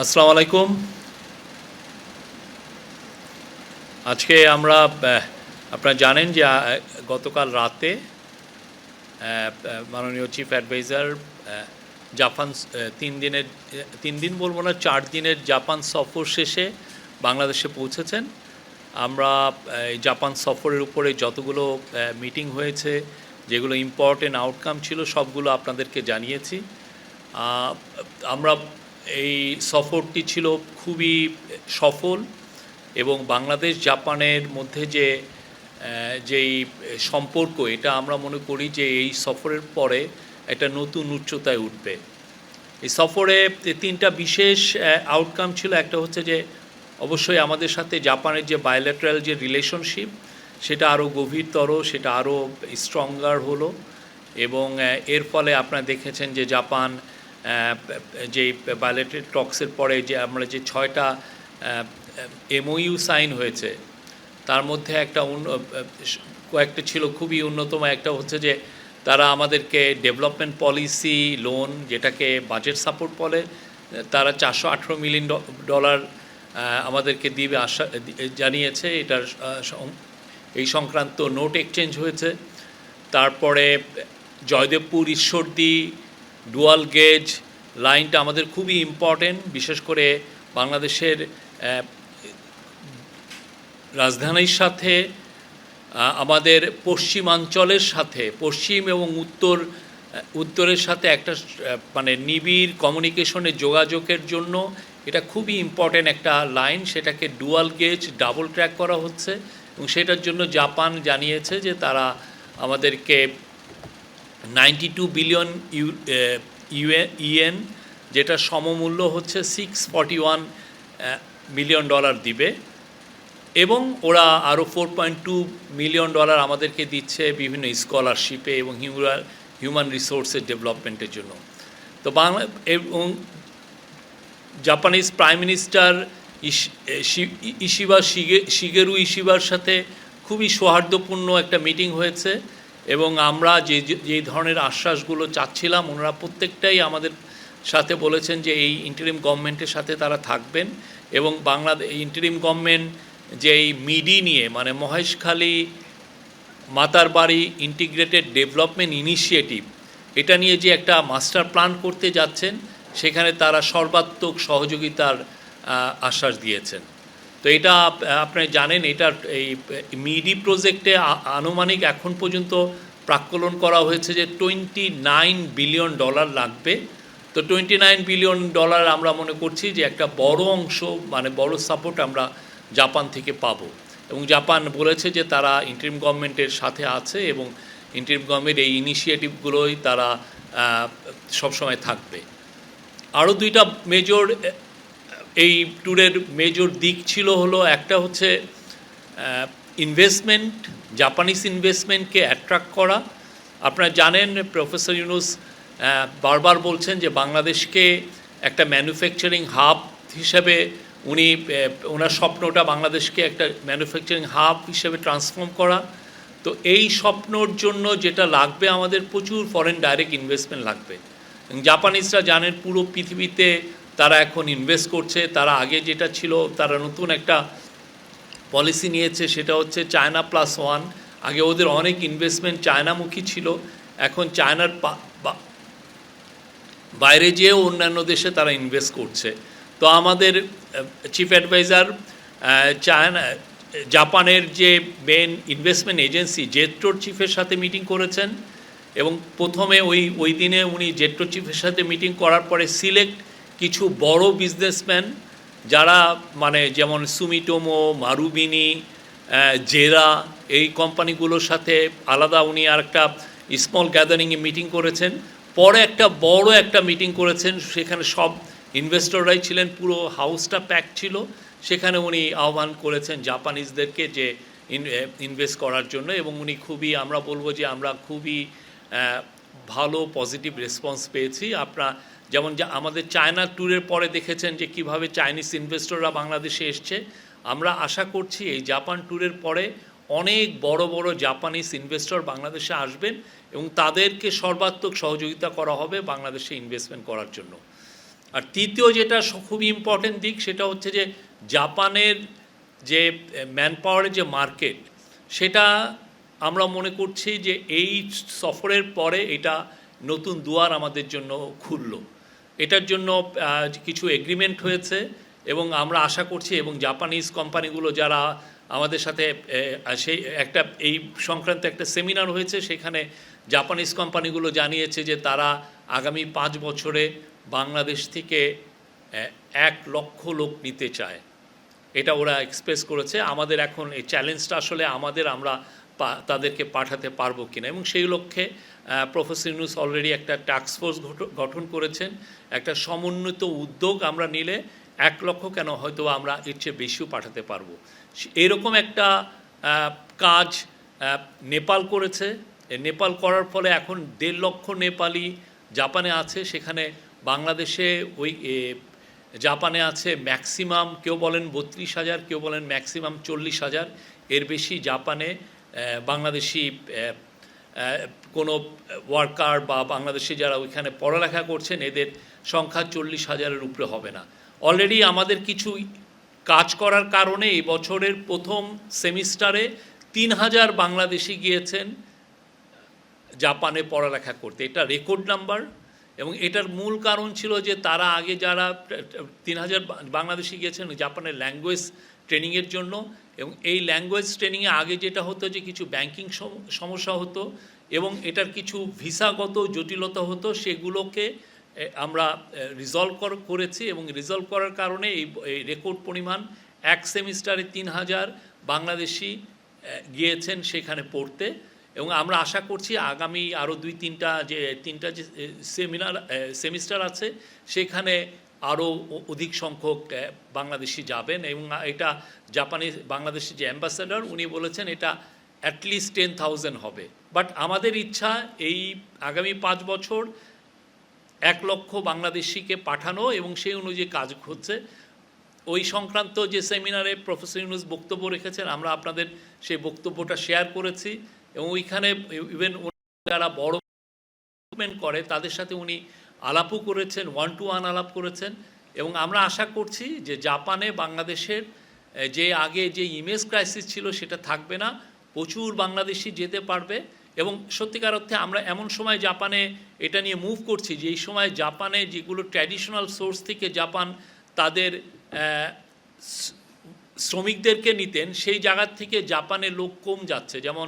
আসসালামু আলাইকুম। আজকে আমরা আপনারা জানেন যে গতকাল রাতে মাননীয় চিফ অ্যাডভাইজার জাপান তিন দিনের, তিন দিন বলব না, চার দিনের জাপান সফর শেষে বাংলাদেশে পৌঁছেছেন। আমরা এই জাপান সফরের উপরে যতগুলো মিটিং হয়েছে, যেগুলো ইম্পর্টেন্ট আউটকাম ছিল, সবগুলো আপনাদেরকে জানিয়েছি। আমরা এই সফরটি ছিল খুবই সফল এবং বাংলাদেশ জাপানের মধ্যে যে যেই সম্পর্ক, এটা আমরা মনে করি যে এই সফরের পরে একটা নতুন উচ্চতায় উঠবে। এই সফরে তিনটা বিশেষ আউটকাম ছিল। একটা হচ্ছে যে, অবশ্যই আমাদের সাথে জাপানের যে বায়োলেটারাল যে রিলেশনশিপ সেটা আরও গভীরতর, সেটা আরও স্ট্রঙ্গার হলো এবং এর ফলে আপনারা দেখেছেন যে জাপান যে বায়োলেটারি টক্সের পরে যে আমরা যে ছয়টা এমওইউ সাইন হয়েছে, তার মধ্যে একটা কয়েকটা ছিল খুবই অন্যতম একটা হচ্ছে যে তারা আমাদেরকে ডেভেলপমেন্ট পলিসি লোন, যেটাকে বাজেট সাপোর্ট বলে, তারা চারশো আঠেরো মিলিয়ন ডলার আমাদেরকে দিবে আশা জানিয়েছে, এটার এই সংক্রান্ত নোট এক্সচেঞ্জ হয়েছে। তারপরে জয়দেবপুর ঈশ্বরদী ডুয়াল গেজ লাইনটা আমাদের খুবই ইম্পর্টেন্ট বিশেষ করে বাংলাদেশের রাজধানীর সাথে আমাদের পশ্চিমাঞ্চলের সাথে, পশ্চিম এবং উত্তর উত্তরের সাথে একটা মানে নিবিড় কমিউনিকেশনের যোগাযোগের জন্য এটা খুবই ইম্পর্ট্যান্ট একটা লাইন সেটাকে ডুয়াল গেজ ডাবল ট্র্যাক করা হচ্ছে এবং সেটার জন্য জাপান জানিয়েছে যে তারা আমাদেরকে নাইনটি টু বিলিয়ন ইউ ইউএন যেটা সমমূল্য হচ্ছে six forty one million dollar দিবে। এবং ওরা আরও four point two million dollar আমাদেরকে দিচ্ছে বিভিন্ন স্কলারশিপে এবং হিউম্যান হিউম্যান রিসোর্সের ডেভেলপমেন্টের জন্য। তো বাংলা, এবং Japanese prime minister Ishiba Shige, Shigeru ইশিবার সাথে খুবই সৌহার্দ্যপূর্ণ একটা মিটিং হয়েছে। এবং আমরা যে যে- ধরনের আশ্বাসগুলো চাচ্ছিলাম, ওনারা প্রত্যেকটাই আমাদের সাথে বলেছেন যে এই ইন্টারিম গভর্নমেন্টের সাথে তারা থাকবেন এবং বাংলাদেশ ইন্টারিম গভর্নমেন্ট যে এই মিডি নিয়ে মানে মহেশখালী মাতার বাড়ি ইন্টিগ্রেটেড ডেভেলপমেন্ট ইনিশিয়েটিভ এটা নিয়ে যে একটা মাস্টার প্ল্যান করতে যাচ্ছেন, সেখানে তারা সর্বাত্মক সহযোগিতার আশ্বাস দিয়েছেন। তো এটা আপনি জানেন এটার এই মিডি প্রজেক্টে আনুমানিক এখন পর্যন্ত প্রাক্কলন করা হয়েছে যে টোয়েন্টি নাইন বিলিয়ন ডলার লাগবে। তো টোয়েন্টি নাইন বিলিয়ন ডলার আমরা মনে করছি যে একটা বড় অংশ মানে বড় সাপোর্ট আমরা জাপান থেকে পাবো। এবং জাপান বলেছে যে তারা ইন্টারিম গভর্নমেন্টের সাথে আছে এবং ইন্টারিম গভর্নমেন্ট এই ইনিশিয়েটিভগুলোই তারা সবসময় থাকবে। আরও দুইটা মেজর এই ট্যুরের মেজর দিক ছিল হলো একটা হচ্ছে ইনভেস্টমেন্ট জাপানিজ ইনভেস্টমেন্টকে অ্যাট্রাক্ট করা। আপনারা জানেন প্রফেসর ইউনুস বারবার বলছেন যে বাংলাদেশকে একটা ম্যানুফ্যাকচারিং হাব হিসেবে উনি ওনার স্বপ্নটা বাংলাদেশকে একটা ম্যানুফ্যাকচারিং হাব হিসেবে ট্রান্সফর্ম করা। তো এই স্বপ্নর জন্য যেটা লাগবে আমাদের প্রচুর ফরেন ডাইরেক্ট ইনভেস্টমেন্ট লাগবে। জাপানিজরা জানেন পুরো পৃথিবীতে তারা এখন ইনভেস্ট করছে, তারা আগে যেটা ছিল, তারা নতুন একটা পলিসি নিয়েছে, সেটা হচ্ছে চায়না প্লাস ওয়ান আগে ওদের অনেক ইনভেস্টমেন্ট চায়নামুখী ছিল। এখন চায়নার বাইরে যেয়েও অন্যান্য দেশে তারা ইনভেস্ট করছে। তো আমাদের চিফ অ্যাডভাইজার চায়না জাপানের যে মেন ইনভেস্টমেন্ট এজেন্সি জেট্রোর চিফের সাথে মিটিং করেছেন। এবং প্রথমে ওই ওই দিনে উনি জেট্রো চিফের সাথে মিটিং করার পরে সিলেক্ট কিছু বড় বিজনেসম্যান যারা মানে যেমন সুমিটোমো মারুবিনি জেরা এই কোম্পানিগুলোর সাথে আলাদা উনি আর একটা স্মল গ্যাদারিংয়ে মিটিং করেছেন। পরে একটা বড় একটা মিটিং করেছেন, সেখানে সব ইনভেস্টররাই ছিলেন, পুরো হাউসটা প্যাক ছিল। সেখানে উনি আহ্বান করেছেন জাপানিজদেরকে যে ইনভেস্ট করার জন্য এবং উনি খুবই, আমরা বলব যে আমরা খুবই ভালো পজিটিভ রেসপন্স পেয়েছি। আপনার যেমন যা আমাদের চায়না ট্যুরের পরে দেখেছেন যে কীভাবে চাইনিজ ইনভেস্টররা বাংলাদেশে এসছে। আমরা আশা করছি এই জাপান ট্যুরের পরে অনেক বড় বড় জাপানিজ ইনভেস্টর বাংলাদেশে আসবেন এবং তাদেরকে সর্বাত্মক সহযোগিতা করা হবে বাংলাদেশে ইনভেস্টমেন্ট করার জন্য। আর তৃতীয় যেটা খুবই ইম্পর্টেন্ট দিক সেটা হচ্ছে যে জাপানের যে ম্যান পাওয়ারের যে মার্কেট সেটা আমরা মনে করছি যে এই সফরের পরে এটা নতুন দুয়ার আমাদের জন্য খুললো। এটার জন্য কিছু এগ্রিমেন্ট হয়েছে এবং আমরা আশা করছি এবং জাপানিজ কোম্পানিগুলো যারা আমাদের সাথে সেই একটা, এই সংক্রান্ত একটা সেমিনার হয়েছে, সেখানে জাপানিজ কোম্পানিগুলো জানিয়েছে যে তারা আগামী পাঁচ বছরে বাংলাদেশ থেকে এক লক্ষ লোক নিতে চায়। এটা ওরা এক্সপ্রেস করেছে। আমাদের এখন এই চ্যালেঞ্জটা আসলে আমাদের আমরা তাদেরকে পাঠাতে পারব কিনা এবং সেই লক্ষ্যে প্রফেসর ইউনুস অলরেডি একটা টাস্ক ফোর্স গঠন করেছেন। একটা সমন্বিত উদ্যোগ আমরা নিলে এক লক্ষ কেন হয়তো আমরা এর চেয়ে বেশিও পাঠাতে পারব। এরকম একটা কাজ নেপাল করেছে। নেপাল করার ফলে এখন দেড় লক্ষ নেপালি জাপানে আছে। সেখানে বাংলাদেশে ওই জাপানে আছে ম্যাক্সিমাম, কেউ বলেন বত্রিশ হাজার, কেউ বলেন ম্যাক্সিমাম চল্লিশ হাজার। এর বেশি জাপানে বাংলাদেশি কোনো ওয়ার্কার বা বাংলাদেশে যারা ওইখানে পড়ালেখা করছেন, এদের সংখ্যা চল্লিশ হাজারের উপরে হবে না। অলরেডি আমাদের কিছু কাজ করার কারণে এই বছরের প্রথম সেমিস্টারে তিন হাজার বাংলাদেশি গিয়েছেন জাপানে পড়ালেখা করতে। এটা রেকর্ড নাম্বার এবং এটার মূল কারণ ছিল যে তারা আগে যারা তিন হাজার বাংলাদেশি গিয়েছেন জাপানের ল্যাঙ্গুয়েজ ট্রেনিংয়ের জন্য এবং এই ল্যাঙ্গুয়েজ ট্রেনিংয়ে আগে যেটা হতো যে কিছু ব্যাংকিং সমস্যা হতো এবং এটার কিছু ভিসাগত জটিলতা হতো, সেগুলোকে আমরা রিজলভ করেছি এবং রিজলভ করার কারণে এই রেকর্ড পরিমাণ এক সেমিস্টারে তিন হাজার বাংলাদেশি গিয়েছেন সেখানে পড়তে এবং আমরা আশা করছি আগামী আরও দুই, তিনটা যে তিনটা যে সেমিনার সেমিস্টার আছে, সেখানে আরও অধিক সংখ্যক বাংলাদেশি যাবেন এবং এটা জাপানি বাংলাদেশি যে অ্যাম্বাসেডর উনি বলেছেন এটা অ্যাটলিস্ট টেন থাউজেন্ড হবে। বাট আমাদের ইচ্ছা এই আগামী পাঁচ বছর এক লক্ষ বাংলাদেশিকে পাঠানো এবং সেই অনুযায়ী কাজ হচ্ছে ওই সংক্রান্ত যে সেমিনারে প্রফেসর ইউনুস বক্তব্য রেখেছেন, আমরা আপনাদের সেই বক্তব্যটা শেয়ার করেছি এবং ওইখানে ইভেন যারা বড় করে, তাদের সাথে উনি আলাপও করেছেন ওয়ান টু ওয়ান আলাপ করেছেন এবং আমরা আশা করছি যে জাপানে বাংলাদেশের যে আগে যে ইমেজ ক্রাইসিস ছিল সেটা থাকবে না। প্রচুর বাংলাদেশি যেতে পারবে এবং সত্যিকার অর্থে আমরা এমন সময় জাপানে এটা নিয়ে মুভ করছি যে এই সময় জাপানে যেগুলো ট্র্যাডিশনাল সোর্স থেকে জাপান তাদের শ্রমিকদেরকে নিতেন, সেই জায়গার থেকে জাপানে লোক কম যাচ্ছে। যেমন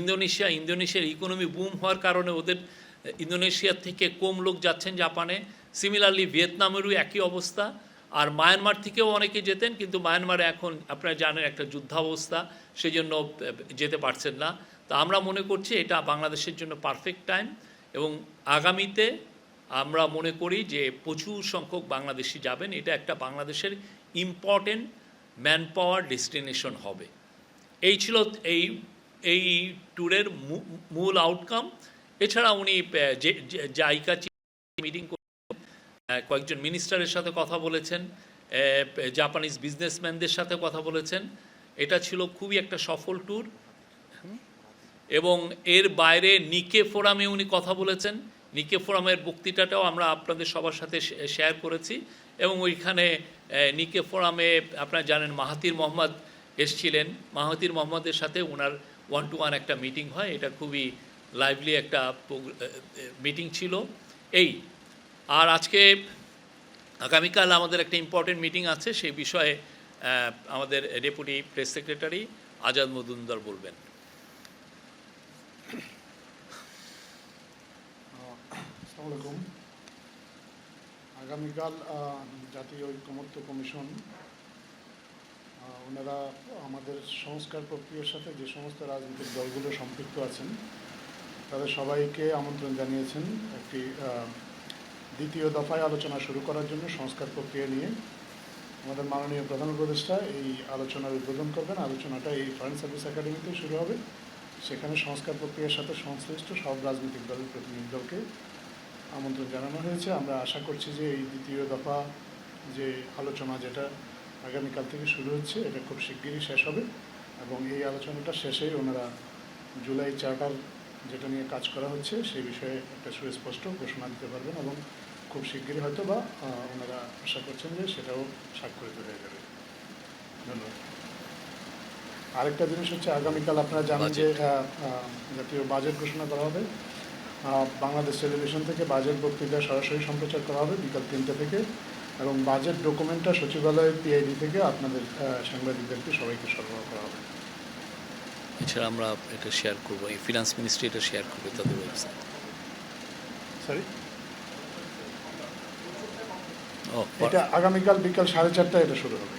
ইন্দোনেশিয়া, ইন্দোনেশিয়ার ইকোনমি বুম হওয়ার কারণে ওদের, ইন্দোনেশিয়া থেকে কম লোক যাচ্ছেন জাপানে। সিমিলারলি ভিয়েতনামেরও একই অবস্থা। আর মায়ানমার থেকেও অনেকে যেতেন, কিন্তু মায়ানমারে এখন আপনারা জানেন একটা যুদ্ধাবস্থা। সেই জন্য যেতে পারছেন না। তো আমরা মনে করছি এটা বাংলাদেশের জন্য পারফেক্ট টাইম এবং আগামীতে আমরা মনে করি যে প্রচুর সংখ্যক বাংলাদেশি যাবেন। এটা একটা বাংলাদেশের ইম্পর্টেন্ট ম্যান পাওয়ার ডেস্টিনেশন হবে। এই ছিল এই এই ট্যুরের মূল আউটকাম এছাড়া উনি যে মিটিং কয়েকজন মিনিস্টারের সাথে কথা বলেছেন। জাপানিজ বিজনেসম্যানদের সাথে কথা বলেছেন। এটা ছিল খুবই একটা সফল ট্যুর এবং এর বাইরে নিকে ফোরামে উনি কথা বলেছেন। নিকে ফোরামের বক্তৃতাটাও আমরা আপনাদের সবার সাথে শেয়ার করেছি এবং ওইখানে নিকে ফোরামে আপনারা জানেন মাহাতির মোহাম্মদ এসছিলেন। মাহাতির মোহাম্মদের সাথে ওনার ওয়ান টু ওয়ান একটা মিটিং হয়। এটা খুবই লাইভলি একটা মিটিং ছিল। এই, আর আজকে আগামীকাল আমাদের একটা ইম্পর্টেন্ট মিটিং আছে। সেই বিষয়ে আমাদের deputy press secretary Azad Majumdar বলবেন। আগামীকাল জাতীয় ঐক্যমত্য কমিশন ওনারা আমাদের সংস্কার প্রক্রিয়ার সাথে যে সমস্ত রাজনৈতিক দলগুলো সম্পৃক্ত আছেন, তাদের সবাইকে আমন্ত্রণ জানিয়েছেন একটি দ্বিতীয় দফায় আলোচনা শুরু করার জন্য সংস্কার প্রক্রিয়া নিয়ে। আমাদের মাননীয় প্রধান উপদেষ্টা এই আলোচনার উদ্বোধন করবেন। আলোচনাটা এই ফরেন সার্ভিস একাডেমিতে শুরু হবে। সেখানে সংস্কার প্রক্রিয়ার সাথে সংশ্লিষ্ট সব রাজনৈতিক দলের প্রতিনিধি দলকে আমন্ত্রণ জানানো হয়েছে। আমরা আশা করছি যে এই দ্বিতীয় দফা যে আলোচনা যেটা আগামীকাল থেকে শুরু হচ্ছে, এটা খুব শিগগিরই শেষ হবে এবং এই আলোচনাটা শেষে ওনারা জুলাই চার্টার যেটা নিয়ে কাজ করা হচ্ছে, সেই বিষয়ে একটা সুস্পষ্ট ঘোষণা দিতে পারবেন এবং খুব শিগগিরই হয়তো বা ওনারা আশা করছেন যে সেটাও স্বাক্ষরিত হয়ে যাবে। ধন্যবাদ। আরেকটা জিনিস হচ্ছে আগামীকাল আপনারা জানেন যে জাতীয় বাজেট ঘোষণা করা হবে। বাংলাদেশ টেলিভিশন থেকে বাজেট বক্তৃতা সরাসরি সম্প্রচার করা হবে বিকাল তিনটে থেকে এবং বাজেট ডকুমেন্টটা সচিবালয়ের পিআইডি থেকে আপনাদের সাংবাদিকদেরকে সবাইকে সরবরাহ করা হবে। এছাড়া আমরা এটা শেয়ার করব এই ফিনান্স মিনিস্ট্রি এটা শেয়ার করবে তাদের ওয়েবসাইট সরি এটা আগামীকাল বিকাল সাড়ে চারটায় এটা শুরু হবে।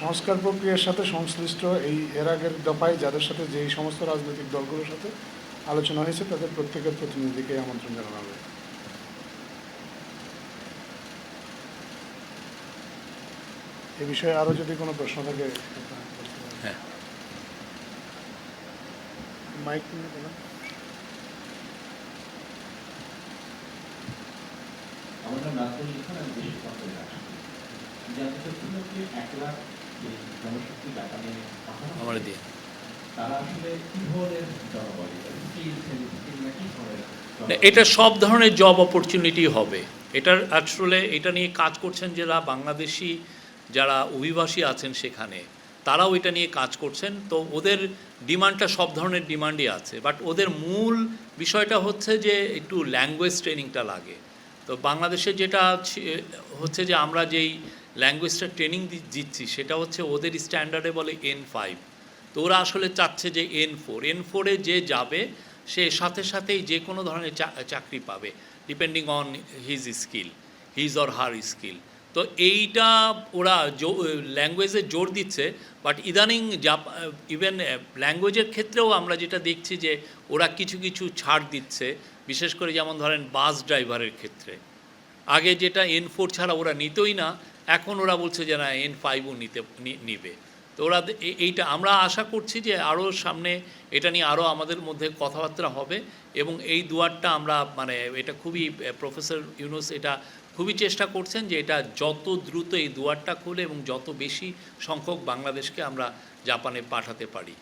সংস্কার প্রক্রিয়ার সাথে সংশ্লিষ্ট এই এর আগের দফায় যাদের সাথে যেই সমস্ত রাজনৈতিক দলগুলোর সাথে আলোচনা হয়েছে তাদের প্রত্যেকের প্রতিনিধিকে আমন্ত্রণ জানানো হবে। এ বিষয়ে আরও যদি কোনো প্রশ্ন থাকে হ্যাঁ। মাইক নিয়ে এক লাখ জনশক্তি টাকা নিয়ে আমার দিয়ে। তারা আসলে কি ধরনের জনবল এটা সব ধরনের জব অপরচুনিটি হবে। এটার আসলে এটা নিয়ে কাজ করছেন যারা বাংলাদেশি যারা অভিবাসী আছেন সেখানে তারাও এটা নিয়ে কাজ করছেন। তো ওদের ডিমান্ডটা সব ধরনের ডিমান্ডই আছে। বাট ওদের মূল বিষয়টা হচ্ছে যে একটু ল্যাঙ্গুয়েজ ট্রেনিংটা লাগে। তো বাংলাদেশে যেটা হচ্ছে যে আমরা যেই ল্যাঙ্গুয়েজটা ট্রেনিং দিচ্ছি, সেটা হচ্ছে ওদের স্ট্যান্ডার্ডে বলে এন ফাইভ তো ওরা আসলে চাচ্ছে যে এন ফোর এন ফোরে যে যাবে, সে সাথে সাথেই যে কোনো ধরনের চাকরি পাবে depending on his skill his or her skill তো এইটা ওরা ল্যাঙ্গুয়েজে জোর দিচ্ছে বাট ইদানিং জাপ ইভেন ল্যাঙ্গুয়েজের ক্ষেত্রেও আমরা যেটা দেখছি যে ওরা কিছু কিছু ছাড় দিচ্ছে, বিশেষ করে যেমন ধরেন বাস ড্রাইভারের ক্ষেত্রে। আগে যেটা এন ফোর ছাড়া ওরা নিতই না, এখন ওরা বলছে যে না এন ফাইভও নিতে নেবে। তো ওরা এইটা আমরা আশা করছি যে আরও সামনে এটা নিয়ে আরও আমাদের মধ্যে কথাবার্তা হবে এবং এই দুয়ারটা আমরা মানে এটা খুবই প্রফেসর ইউনুস এটা খুবই চেষ্টা করছেন যে এটা যত দ্রুত এই দুয়ারটা খুলে এবং যত বেশি সংখ্যক বাংলাদেশকে আমরা জাপানে পাঠাতে পারি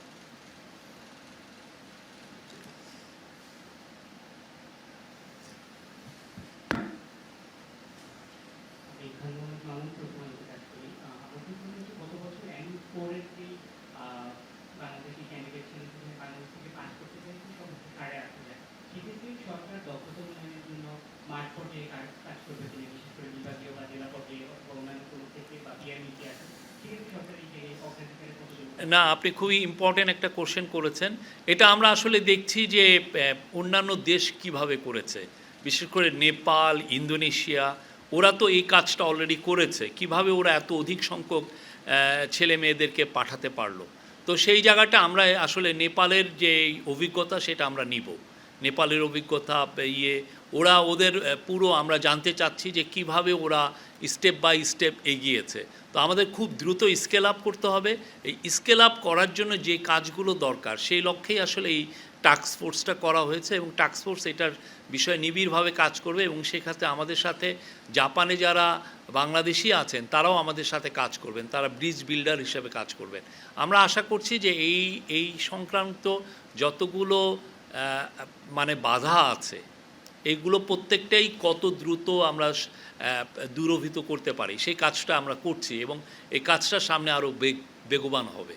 এখানে মানুষ প্রথমে কাজ করি আমাদের মনে হচ্ছে গত বছর এন ফোরের যে আহ, বাংলাদেশি ক্যান্ডিডেট ছিলেন সেখানে বাংলাদেশ থেকে পাস করতে পেরেছে সব সাড়ে আট হাজার সেক্ষেত্রে সরকার দক্ষতা উন্নয়নের জন্য মাঠ পর্যায়ে কাজ কাজ করবে তিনি বিশেষ করে বিভাগীয় বা জেলা পর্যায়ে বা অন্যান্য কোনো থেকে বা পিআরমিতে আছে সেক্ষেত্রে সরকার এই যে অগ্রাধিকারের কতটুকু না, আপনি খুবই ইম্পর্টেন্ট একটা কোশ্চেন করেছেন। এটা আমরা আসলে দেখছি যে অন্যান্য দেশ কীভাবে করেছে। বিশেষ করে নেপাল, ইন্দোনেশিয়া, ওরা তো এই কাজটা অলরেডি করেছে। কীভাবে ওরা এত অধিক সংখ্যক ছেলে মেয়েদেরকে পাঠাতে পারল? তো সেই জায়গাটা আমরা আসলে নেপালের যে অভিজ্ঞতা, সেটা আমরা নিব। নেপালের অভিজ্ঞতা ইয়ে ওরা ওদের পুরো আমরা জানতে চাচ্ছি যে কীভাবে ওরা স্টেপ বাই স্টেপ এগিয়েছে। তো আমাদের খুব দ্রুত স্কেল আপ করতে হবে। এই স্কেল আপ করার জন্য যে কাজগুলো দরকার, সেই লক্ষ্যেই আসলে এই ফোর্সটা করা হয়েছে এবং ফোর্স এটার বিষয়ে নিবিড়ভাবে কাজ করবে এবং সেক্ষেত্রে আমাদের সাথে জাপানে যারা বাংলাদেশি আছেন, তারাও আমাদের সাথে কাজ করবেন। তারা ব্রিজ বিল্ডার হিসেবে কাজ করবেন। আমরা আশা করছি যে এই এই সংক্রান্ত যতগুলো মানে বাধা আছে এইগুলো প্রত্যেকটাই কত দ্রুত আমরা দূরভূত করতে পারি, সেই কাজটা আমরা করছি এবং এই কাজটা সামনে আরও বেগ, বেগবান হবে।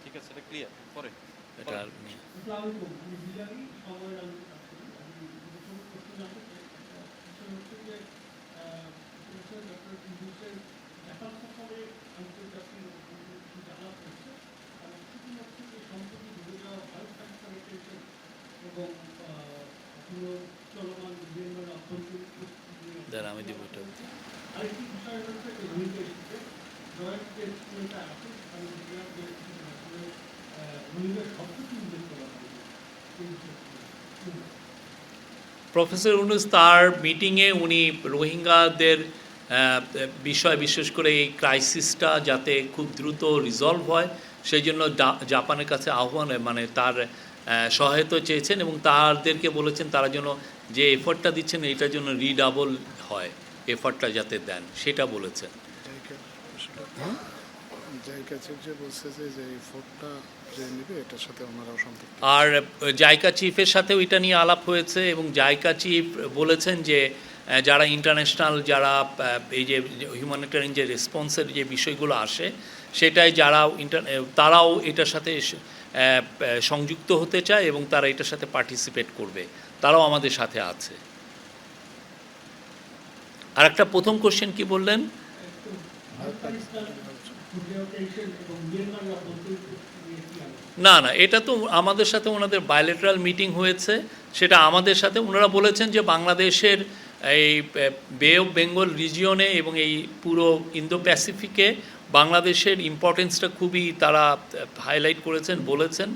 এবং এখনও চলমান বিভিন্ন অভ্যন্তরীণ পরিস্থিতি নিয়ে দাঁড়া আমি দিব এটা আরেকটি বিষয় হচ্ছে জয়েন্ট যে স্কুলটা আছে আমি দেখলাম যে আসলে রোহিঙ্গা শব্দটি উল্লেখ করা হয়নি এই বিষয়টি প্রফেসর ইউনুস তার মিটিংয়ে উনি রোহিঙ্গাদের বিষয় বিশেষ করে এই ক্রাইসিসটা যাতে খুব দ্রুত রিজলভ হয় সেই জন্য জাপানের কাছে আহ্বান মানে তার সহায়তা চেয়েছেন এবং তাদেরকে বলেছেন তারা যেন যে এফর্টটা দিচ্ছেন এটার জন্য রিডাবল হয় এফর্টটা যাতে দেন সেটা বলেছেন। জায়গা আসলে চিফ বলছে যে যে এই যে নেবে এটার সাথে ওনারাও সম্পৃক্ত। আর জাইকা চিফের সাথেও এটা নিয়ে আলাপ হয়েছে এবং জাইকা চিফ বলেছেন যে যারা ইন্টারন্যাশনাল যারা এই যে হিউম্যানিটারিয়ান যে রেসপন্সের যে বিষয়গুলো আসে সেটাই যারা ইন্টার তারাও এটার সাথে সংযুক্ত হতে চায় এবং তারা এটার সাথে পার্টিসিপেট করবে। তারাও আমাদের সাথে আছে। আর একটা প্রথম কোশ্চেন কি বললেন? না না, এটা তো আমাদের সাথে ওনাদের বায়োলেটারাল মিটিং হয়েছে। সেটা আমাদের সাথে ওনারা বলেছেন যে বাংলাদেশের এই বে অফ বেঙ্গল রিজিয়নে এবং এই পুরো ইন্দো প্যাসিফিকে বাংলাদেশের ইম্পর্টেন্সটা খুবই তারা হাইলাইট করেছেন, বলেছেন।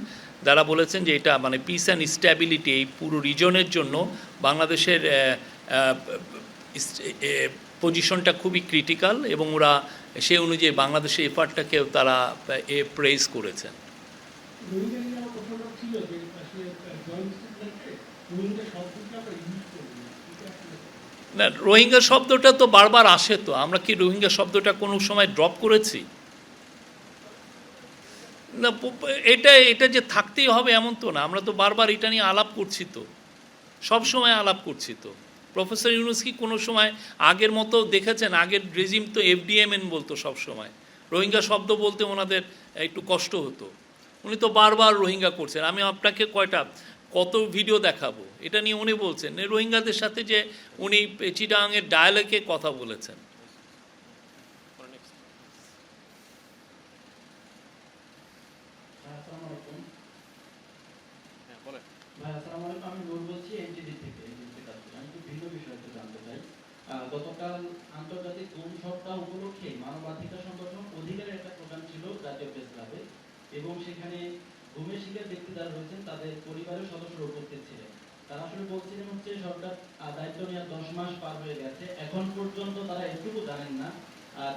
যারা বলেছেন যে এটা মানে পিস অ্যান্ড স্ট্যাবিলিটি এই পুরো রিজনের জন্য বাংলাদেশের পজিশনটা খুবই ক্রিটিক্যাল এবং ওরা সেই অনুযায়ী বাংলাদেশের এফার্টটাকেও তারা, এ প্রেস করেছেন। না, রোহিঙ্গা শব্দটা তো বারবার আসে তো। আমরা কি রোহিঙ্গা শব্দটা কোনো সময় ড্রপ করেছি? না এটা এটা যে থাকতেই হবে এমন তো না। আমরা তো বারবার এটা নিয়ে আলাপ করছি তো। সব সময় আলাপ করছি তো। প্রফেসর ইউনুস কি কোনো সময় আগের মতো দেখেছেন? আগের রেজিম তো এফডিএমএন বলতো সব সময়। রোহিঙ্গা শব্দ বলতে ওনাদের একটু কষ্ট হতো। উনি তো বারবার রোহিঙ্গা করছেন। আমি আপনাকে কয়টা, কত ভিডিও দেখাবো? এটা নিয়ে উনি বলছেন রোহিঙ্গাদের সাথে যে উনি চিটাঙের ডায়ালগে কথা বলেছেন। হ্যাঁ ভাই, আসসালামু আলাইকুম। আমি থেকে গতকাল আন্তর্জাতিক গুম সপ্তাহ উপলক্ষে মানবাধিকার সংগঠন অধিকারের একটা প্রোগ্রাম ছিল জাতীয় প্রেস ক্লাবে এবং সেখানে গুমের শিকার ব্যক্তি যারা রয়েছেন, তাদের পরিবারের সদস্যরা উপস্থিত ছিলেন। তারা আসলে বলছিলেন হচ্ছে, সরকার দায়িত্ব নেওয়ার দশ মাস পার হয়ে গেছে। এখন পর্যন্ত তারা এটুকু জানেন না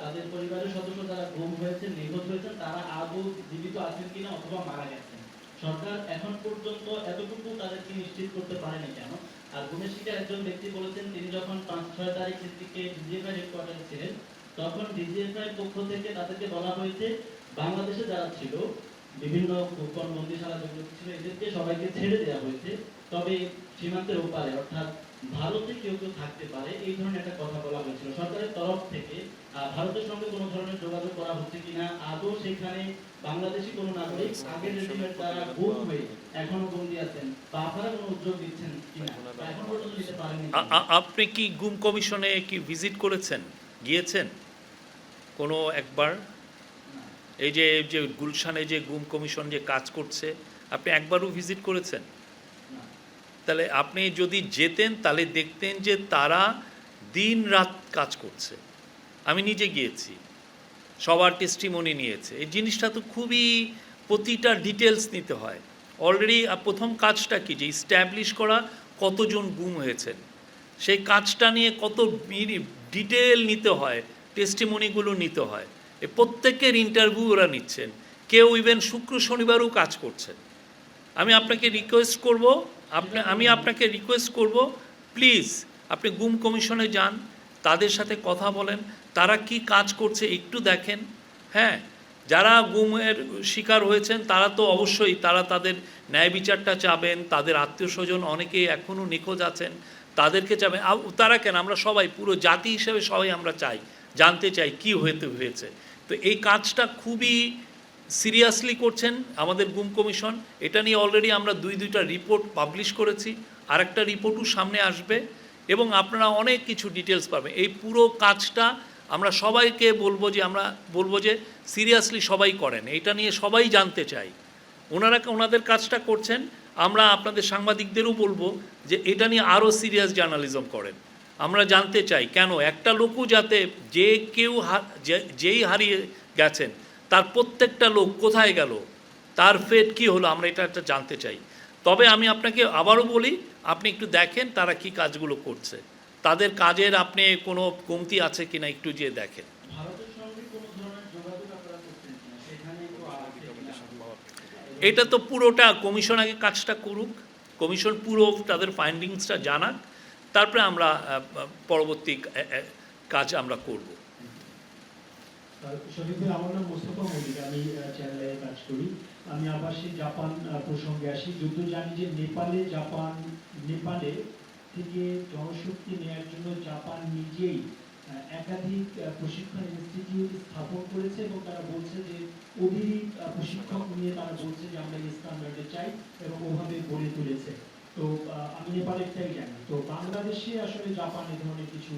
তাদের পরিবারের সদস্য যারা গুম হয়েছেন নিখোঁজ হয়েছেন, তারা আদৌ জীবিত আছেন কিনা অথবা মারা গেছেন। সরকার এখন পর্যন্ত এতটুকু তাদেরকে নিশ্চিত করতে পারেনি কেন? আর গুমের একজন ব্যক্তি বলেছেন, তিনি যখন পাঁচ, ছয় তারিখ থেকে ডিজিএফআই হেডকোয়ার্টারে ছিলেন, তখন ডিজিএফআই পক্ষ থেকে তাদেরকে বলা হয়েছে, বাংলাদেশে যারা ছিল, বিভিন্ন গোপন বন্দিশালা যেগুলো ছিল, এদেরকে সবাইকে ছেড়ে দেওয়া হয়েছে, তবে সীমান্তের ওপারে, অর্থাৎ ভারতে কেউ কেউ থাকতে পারে এই ধরনের একটা কথা বলা হয়েছিল। সরকারের তরফ থেকে ভারতের সঙ্গে কোনো ধরনের যোগাযোগ করা হচ্ছে কিনা আদৌ সেখানে বাংলাদেশি কোনো নাগরিক আগের রেজিমের দ্বারা গুম হয়ে এখনও বন্দী আছেন বা আপনারা কোনো উদ্যোগ দিচ্ছেন কিনা এখন পর্যন্ত নিতে পারেননি আপনি কি গুম কমিশনে কি ভিজিট করেছেন? গিয়েছেন? কোনো একবার? এই যে যে গুলশানে যে গুম কমিশন যে কাজ করছে আপনি একবারও ভিজিট করেছেন। তাহলে আপনি যদি যেতেন, তাহলে দেখতেন যে তারা দিন রাত কাজ করছে। আমি নিজে গিয়েছি। সবার টেস্টিমনি নিয়েছে। এই জিনিসটা তো খুবই প্রতিটা ডিটেলস নিতে হয়। অলরেডি প্রথম কাজটা কি? যে স্ট্যাবলিশ করা কতজন গুম হয়েছেন। সেই কাজটা নিয়ে কত ডিটেল নিতে হয় টেস্টিমনিগুলো নিতে হয়। এ প্রত্যেকের ইন্টারভিউ ওরা নিচ্ছেন। কেউ ইভেন শুক্র, শনিবারও কাজ করছেন। আমি আপনাকে রিকোয়েস্ট করব আপনি আমি আপনাকে রিকোয়েস্ট করব প্লিজ আপনি গুম কমিশনে যান, তাদের সাথে কথা বলেন, তারা কি কাজ করছে একটু দেখেন হ্যাঁ? যারা গুমের শিকার হয়েছেন, তারা তো অবশ্যই, তারা তাদের ন্যায় বিচারটা চাবেন, তাদের আত্মীয় স্বজন অনেকেই এখনও নিখোঁজ আছেন, তাদেরকে চাবেন। তারা কেন? আমরা সবাই, পুরো জাতি হিসেবে সবাই আমরা চাই, জানতে চাই কি হতে হয়েছে। তো এই কাজটা খুবই সিরিয়াসলি করছেন আমাদের গুম কমিশন। এটা নিয়ে অলরেডি আমরা দুই দুইটা রিপোর্ট পাবলিশ করেছি আর একটা রিপোর্টও সামনে আসবে এবং আপনারা অনেক কিছু ডিটেলস পাবেন। এই পুরো কাজটা আমরা সবাইকে বলব যে, আমরা বলব যে সিরিয়াসলি সবাই করেন। এটা নিয়ে সবাই জানতে চাই। ওনারা ওনাদের কাজটা করছেন। আমরা আপনাদের সাংবাদিকদেরও বলব যে, এটা নিয়ে আরও সিরিয়াস জার্নালিজম করেন। আমরা জানতে চাই কেন? একটা লোকও যাতে যে কেউ যেই হারিয়ে গেছেন তার প্রত্যেকটা লোক কোথায় গেল তার ফেট কি হলো আমরা এটা একটা জানতে চাই। তবে আমি আপনাকে আবারও বলি আপনি একটু দেখেন তারা কি কাজগুলো করছে। তাদের কাজের আপনি কোনো কমতি আছে কিনা একটু যেয়ে দেখেন? এটা তো পুরোটা কমিশন আগে কাজটা করুক কমিশন পুরো তাদের ফাইন্ডিংসটা জানাক তারপরে আমরা পরবর্তী কাজ আমরা করব। শরীফ আমার নাম মোস্তফা মল্লিক। আমি চ্যানেলে কাজ করি। আমি আবার সেই জাপান প্রসঙ্গে আসি। যদিও জানি যে নেপালে জাপান, নেপালে থেকে জনশক্তি নেওয়ার জন্য জাপান নিজেই একাধিক প্রশিক্ষণ ইনস্টিটিউট স্থাপন করেছে এবং তারা বলছে যে অভিরী প্রশিক্ষক নিয়ে তারা বলছে যে আমরা স্ট্যান্ডার্ডে চাই এবং ওভাবে গড়ে তুলেছে। তো আমি নেপালেরটাই জানি। তো বাংলাদেশে আসলে জাপান ধরনের কিছু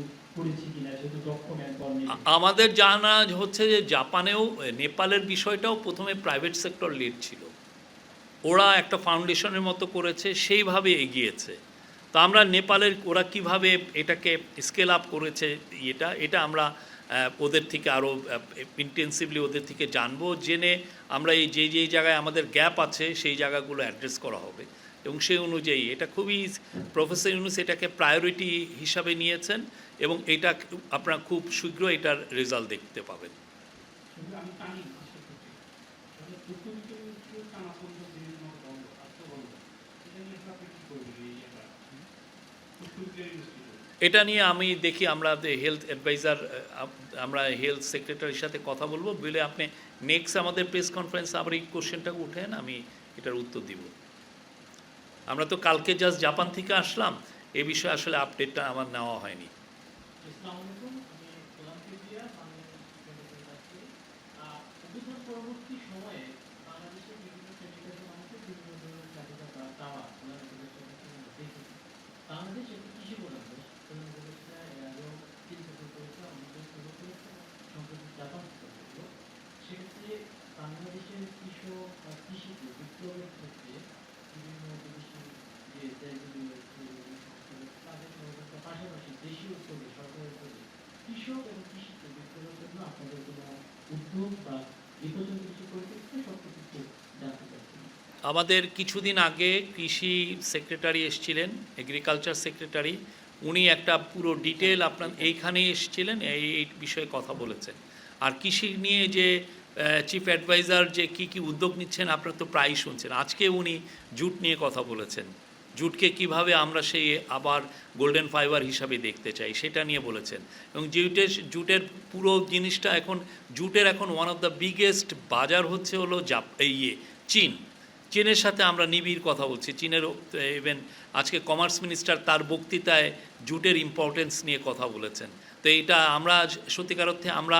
কিনা, যেহেতু দক্ষ ম্যান পাওয়ার নেই। আমাদের জানা হচ্ছে যে জাপানেও নেপালের বিষয়টাও প্রথমে প্রাইভেট সেক্টর লিড ছিল। ওরা একটা ফাউন্ডেশনের মতো করেছে, সেইভাবে এগিয়েছে। তো আমরা নেপালের, ওরা কীভাবে এটাকে স্কেল আপ করেছে এটা এটা আমরা ওদের থেকে আরও ইন্টেন্সিভলি ওদের থেকে জানব। জেনে আমরা এই যে যেই জায়গায় আমাদের গ্যাপ আছে, সেই জায়গাগুলো অ্যাড্রেস করা হবে। এবং সেই অনুযায়ী এটা খুবই প্রফেসর ইউনুস এটাকে প্রায়োরিটি হিসাবে নিয়েছেন এবং এটা আপনারা খুব শীঘ্র এটার রেজাল্ট দেখতে পাবেন। এটা নিয়ে আমি দেখি আমরা হেলথ অ্যাডভাইজার আমরা হেলথ সেক্রেটারির সাথে কথা বলব। বলে আপনি নেক্সট আমাদের প্রেস কনফারেন্স আবার এই কোশ্চেনটা উঠেন আমি এটার উত্তর দিব। আমরা তো কালকে জাস্ট জাপান থেকে আসলাম, এ বিষয়ে আসলে আপডেটটা আমার নেওয়া হয়নি। কৃষিকে বিপ্লবের ক্ষেত্রে বিভিন্ন বিদেশি যে দেশগুলি রয়েছে বিভিন্ন সংস্থা রয়েছে, তাদের সহযোগিতার পাশাপাশি দেশীয় উদ্যোগে সরকারের উদ্যোগে কৃষক এবং কৃষিকে বিপ্লবের জন্য আপনাদের কোনো উদ্যোগ বা পর্যন্ত কিছু সবকিছু একটু জানতে চাচ্ছি আমাদের কিছুদিন আগে কৃষি সেক্রেটারি এসছিলেন এগ্রিকালচার সেক্রেটারি। উনি একটা পুরো ডিটেল আপনার এইখানে এসছিলেন, এই এই বিষয়ে কথা বলেছেন। আর কৃষি নিয়ে যে চিফ অ্যাডভাইজার যে কি কি উদ্যোগ নিচ্ছেন আপনারা তো প্রায়ই শুনছেন। আজকে উনি জুট নিয়ে কথা বলেছেন। জুটকে কীভাবে আমরা সেই আবার গোল্ডেন ফাইবার হিসাবে দেখতে চাই, সেটা নিয়ে বলেছেন। এবং জুটের জুটের পুরো জিনিসটা এখন, জুটের এখন ওয়ান অফ দ্য বিগেস্ট বাজার হচ্ছে হলো জাপ ইয়ে চীন। চীনের সাথে আমরা নিবিড় কথা বলছি। চীনের ইভেন আজকে কমার্স মিনিস্টার তার বক্তৃতায় জুটের ইম্পর্টেন্স নিয়ে কথা বলেছেন। তো এইটা আমরা সত্যিকার অর্থে আমরা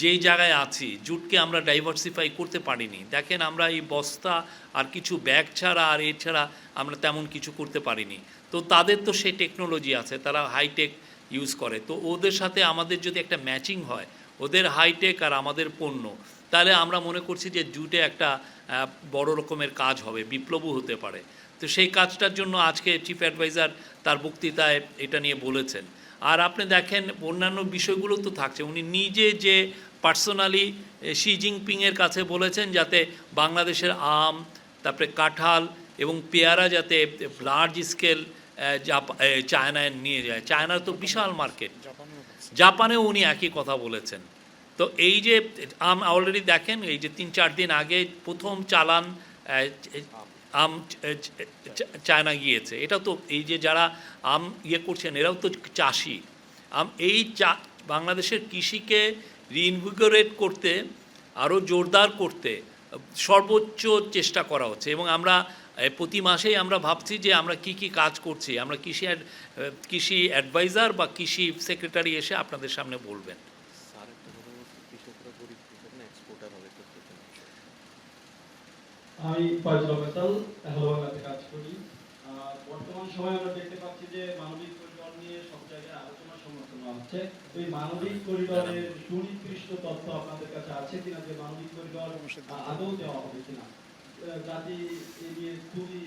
যেই জায়গায় আছি, জুটকে আমরা ডাইভার্সিফাই করতে পারিনি। দেখেন আমরা এই বস্তা আর কিছু ব্যাগ ছাড়া আর এছাড়া আমরা তেমন কিছু করতে পারিনি। তো তাদের তো সেই টেকনোলজি আছে, তারা হাইটেক ইউজ করে। তো ওদের সাথে আমাদের যদি একটা ম্যাচিং হয়, ওদের হাইটেক আর আমাদের পণ্য, তাহলে আমরা মনে করছি যে জুটে একটা বড় রকমের কাজ হবে, বিপ্লবও হতে পারে। তো সেই কাজটার জন্য আজকে চিফ অ্যাডভাইজার তার বক্তৃতায় এটা নিয়ে বলেছেন। আর আপনি দেখেন অন্যান্য বিষয়গুলো তো থাকছে। উনি নিজে যে পার্সোনালি শি জিনপিংয়ের কাছে বলেছেন যাতে বাংলাদেশের আম তারপরে কাঁঠাল এবং পেয়ারা যাতে লার্জ স্কেল চায়নায় নিয়ে যায়। চায়নার তো বিশাল মার্কেট জাপানেও উনি একই কথা বলেছেন। তো এই যে আম অলরেডি দেখেন এই যে তিন চার দিন আগে প্রথম চালান আম চায়না গিয়েছে। এটা তো এই যে যারা আম ইয়ে করছেন, এরাও তো চাষি। আম, এই চা, বাংলাদেশের কৃষিকে রিইনভিগোরেট করতে, আরও জোরদার করতে, সর্বোচ্চ চেষ্টা করা হচ্ছে। এবং আমরা প্রতি মাসেই আমরা ভাবছি যে আমরা কি কি কাজ করছি। আমরা কৃষি কৃষি অ্যাডভাইজার বা কৃষি সেক্রেটারি এসে আপনাদের সামনে বলবেন স্যার একটা কথা বলছি কৃষকরা গরিব কৃষক না এক্সপোর্টার হবে প্রত্যেকটা আমি ফয়জুল আহমেদ হেলো বাংলাতে কাজ করি। বর্তমান সময়ে আমরা দেখতে পাচ্ছি যে মানবিক করিডর নিয়ে সব জায়গায় আলোচনা সমর্থন হচ্ছে। এই মানবিক করিডরের সুনির্দিষ্ট তথ্য আপনাদের কাছে আছে কিনা যে মানবিক করিডর আদৌ দেওয়া হবে কিনা? জাতি এই নিয়ে খুবই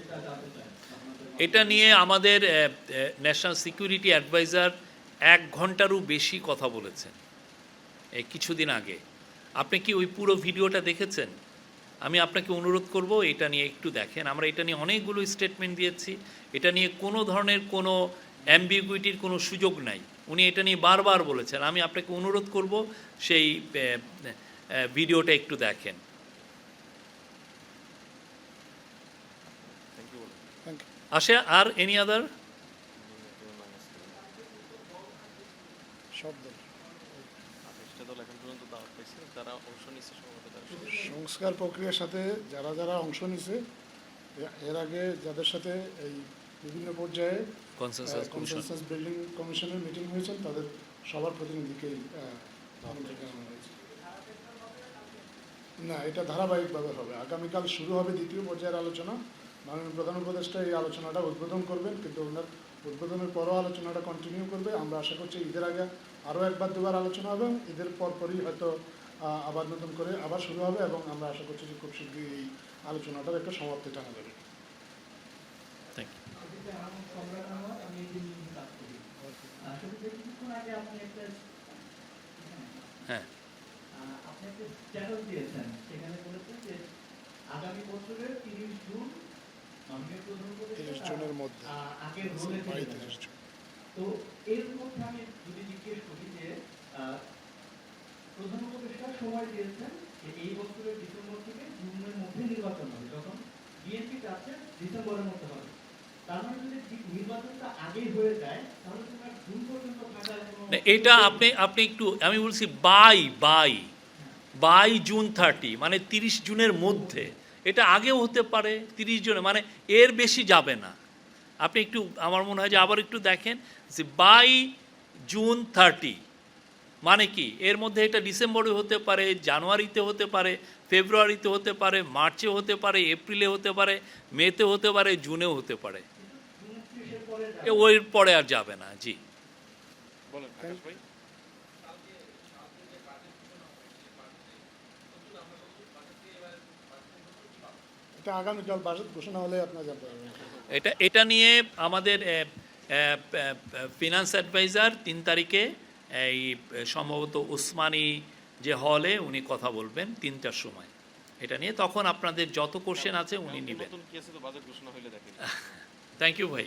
এটা জানতে চাই এটা নিয়ে আমাদের ন্যাশনাল সিকিউরিটি অ্যাডভাইজার এক ঘন্টারও বেশি কথা বলেছেন। কিছুদিন আগে। আপনি কি ওই পুরো ভিডিওটা দেখেছেন? আমি আপনাকে অনুরোধ করব এটা নিয়ে একটু দেখেন। আমরা এটা নিয়ে অনেকগুলো স্টেটমেন্ট দিয়েছি। এটা নিয়ে কোনো ধরনের কোনো অ্যাম্বিগুইটির কোনো সুযোগ নাই। উনি এটা নিয়ে বারবার বলেছেন। আমি আপনাকে অনুরোধ করব সেই ভিডিওটা একটু দেখেন। আসে আর এনি আদার সব দল আঠাশটা দল এখন পর্যন্ত দাওয়াত পাইছে যারা অংশ নিচ্ছে সম্ভবত তারা সবাই। সংস্কার প্রক্রিয়ার সাথে যারা যারা অংশ নিছে এর আগে যাদের সাথে এই বিভিন্ন পর্যায়ে কনসেনসাস বিল্ডিং কমিশনের মিটিং হয়েছেন তাদের সবার প্রতিনিধিকেই না এটা ধারাবাহিকভাবে হবে। আগামীকাল শুরু হবে দ্বিতীয় পর্যায়ের আলোচনা। মাননীয় প্রধান উপদেষ্টা এই আলোচনাটা উদ্বোধন করবেন কিন্তু ওনার উদ্বোধনের পরও আলোচনাটা কন্টিনিউ করবে। আমরা আশা করছি ঈদের আগে আরও একবার দুবার আলোচনা হবে। ঈদের পরপরই হয়তো আবার নতুন করে আবার শুরু হবে এবং আমরা আশা করছি যে খুব শীঘ্রই এই আলোচনাটার একটা সমাপ্তি টানা যাবে। হ্যাঁ দিয়েছেন সেখানে বলেছেন যে আগামী বছরের তিরিশ জুন তিরিশ জনের মধ্যে আগের তো এর মধ্যে আমি যদি জিজ্ঞেস করি যে আহ, প্রধান উপদেষ্টা সময় দিয়েছেন যে এই বছরের ডিসেম্বর থেকে জুনের মধ্যে নির্বাচন হবে। যখন বিএনপি চাচ্ছে ডিসেম্বরের মধ্যে হবে। মানে এটা আপনি আপনি একটু, আমি বলছি by by by June thirty মানে তিরিশ জুনের মধ্যে। এটা আগেও হতে পারে, তিরিশ জুনে মানে এর বেশি যাবে না। আপনি একটু, আমার মনে হয় যে আবার একটু দেখেন যে বাই জুন থার্টি মানে কি? এর মধ্যে এটা ডিসেম্বরে হতে পারে জানুয়ারিতে হতে পারে ফেব্রুয়ারিতে হতে পারে মার্চে হতে পারে এপ্রিলে হতে পারে মেতে হতে পারে জুনেও হতে পারে। ওই পরে আর যাবে না জি। বলেন আকাশ এটা বাজেট ঘোষণা হলে আপনার এটা এটা নিয়ে আমাদের ফিনান্স অ্যাডভাইজার তিন তারিখে এই সম্ভবত উসমানি যে হলে উনি কথা বলবেন তিনটার সময়। এটা নিয়ে তখন আপনাদের যত কোশ্চেন আছে উনি নেবেন। কি আছে ঘোষণা হইলে দেখেন। থ্যাংক ইউ ভাই।